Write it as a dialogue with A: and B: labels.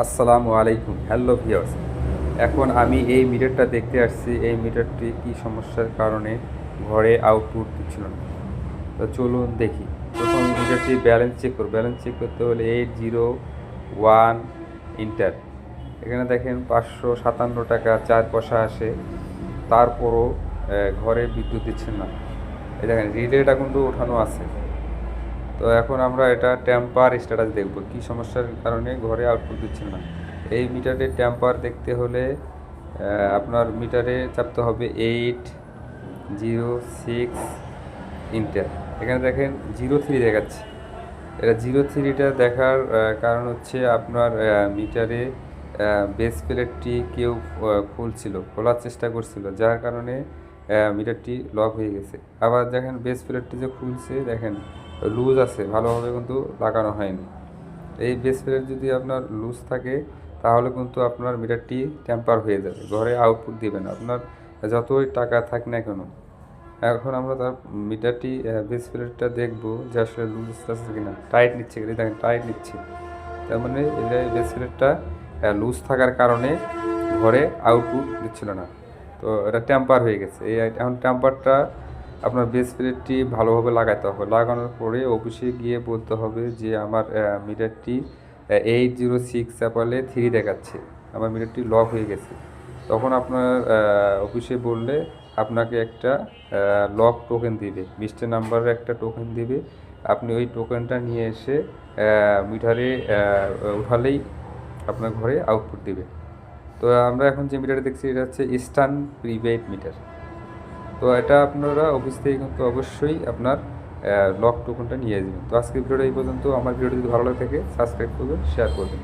A: আসসালামু আলাইকুম, hello viewers. এখন আমি এই মিটারটা দেখতে আসছি, এই মিটারটি কি সমস্যার কারণে ঘরে আউটপুট দিচ্ছিল না। তো চলুন দেখি। প্রথম মিটারটি ব্যালেন্স চেক করব। ব্যালেন্স চেক করতে হলে এইট জিরো ওয়ান ইন্টার এখানে দেখেন পাঁচশো সাতান্ন টাকা চার পয়সা আসে। তারপরও ঘরে বিদ্যুৎ দিচ্ছেন না। এই দেখেন রিলেটা কিন্তু ওঠানো আছে। তো এখন আমরা এটা ট্যাম্পার স্ট্যাটাস দেখব। কি সমস্যার কারণে ঘরে আউটপুট দিচ্ছে না? এই মিটারে ট্যাম্পার দেখতে হলে আপনার মিটারে চাপতে হবে এইট জিরো সিক্স ইন্টার এখানে দেখেন জিরো থ্রি দেখাচ্ছে। এটা জিরো থ্রিটা দেখার কারণ হচ্ছে আপনার মিটারে বেস প্লেটটি কেউ খুলছিল, খোলার চেষ্টা করছিল, যার কারণে মিটারটি লক হয়ে গেছে। আবার দেখেন বেস প্লেটটি যে খুলছে, দেখেন লুজ আছে, ভালোভাবে কিন্তু লাগানো হয়নি। এই বেস প্লেট যদি আপনার লুজ থাকে, তাহলে কিন্তু আপনার মিটারটি ট্যাম্পার হয়ে যাবে, ঘরে আউটপুট দিবে না। আপনার যতই টাকা থাক না কেন, এখন আমরা তার মিটারটি বেস প্লেটটা দেখব যে আসলে লুজ আছে কিনা। টাইট নিচ্ছে কিনা দেখেন টাইট নিচ্ছে। তার মানে এটা বেস প্লেটটা লুজ থাকার কারণে ঘরে আউটপুট দিচ্ছিল না। তো এটা ট্যাম্পার হয়ে গেছে। এই এখন টেম্পারটা আপনার বেস প্লেটটি ভালোভাবে লাগাতে হবে। লাগানোর পরে অফিসে গিয়ে বলতে হবে যে, আমার মিটারটি এইট জিরো সিক্স চাপালে থ্রি দেখাচ্ছে। আমার মিটারটি লক হয়ে গেছে। তখন আপনার অফিসে বললে আপনাকে একটা লক টোকেন দিবে। মিস্টার নাম্বারের একটা টোকেন দিবে। আপনি ওই টোকেনটা নিয়ে এসে মিটারে উঠালেই আপনার ঘরে আউটপুট দিবে। তো আমরা এখন যে মিটার দেখছি, এটা হচ্ছে ইস্টার্ন প্রিপেইড মিটার তো এটা আপনারা অফিস থেকে কিন্তু অবশ্যই আপনার লক টোকনটা নিয়ে যাবেন তো আজকের ভিডিওটা এই পর্যন্ত। আমার ভিডিও যদি ভালো লাগে থাকে সাবস্ক্রাইব করবেন শেয়ার করবেন।